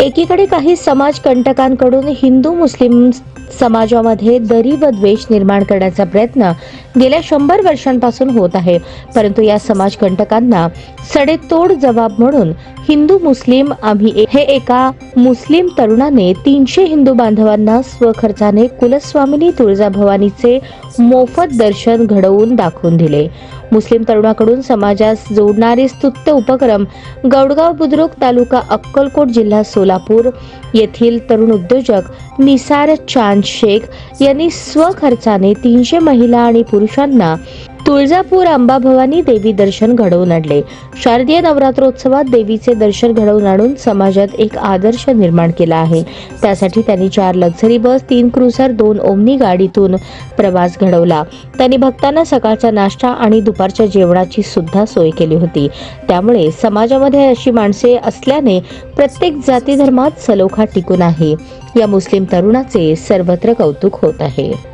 एकीकडे काही समाज कंटकांकडून हिंदू मुस्लिम समाजामध्ये दरी व द्वेष निर्माण करण्याचा प्रयत्न गेल्या शंभर वर्षांपासून होत आहे. परंतु या समाज कंटकांना सडेतोड जबाब म्हणून हिंदू मुस्लिम आम्ही हे एका मुस्लिम तरुणाने तीनशे हिंदू बांधवांना स्वखर्चाने कुलस्वामिनी तुळजाभवानीचे मोफत दर्शन घडवून दाखवून दिले. मुस्लिम तरुणाकडून समाजास जोडणारे स्तुत्य उपक्रम गौडगाव बुद्रुक तालुका अक्कलकोट जिल्हा सोलापूर येथील तरुण उद्योजक निसार चांद शेख यांनी स्वखर्चाने तीनशे महिला आणि पुरुषांना तुळजापूर अंबाभवानी देवी दर्शन घडवून आणले. शारदीय नवरात्रोत्सवात देवीचे दर्शन घडवून आणून समाजात एक आदर्श निर्माण केला आहे. त्यासाठी त्यांनी चार लक्झरी बस तीन क्रुझर दोन ओमनी गाडीतून प्रवास घडवला. त्यांनी भक्तांना सकाळचा नाश्ता आणि दुपारच्या जेवणाची सुद्धा सोय केली होती. त्यामुळे समाजामध्ये अशी माणसे असल्याने प्रत्येक जाती धर्मात सलोखा टिकून आहे. या मुस्लिम तरुणाचे सर्वत्र कौतुक होत आहे.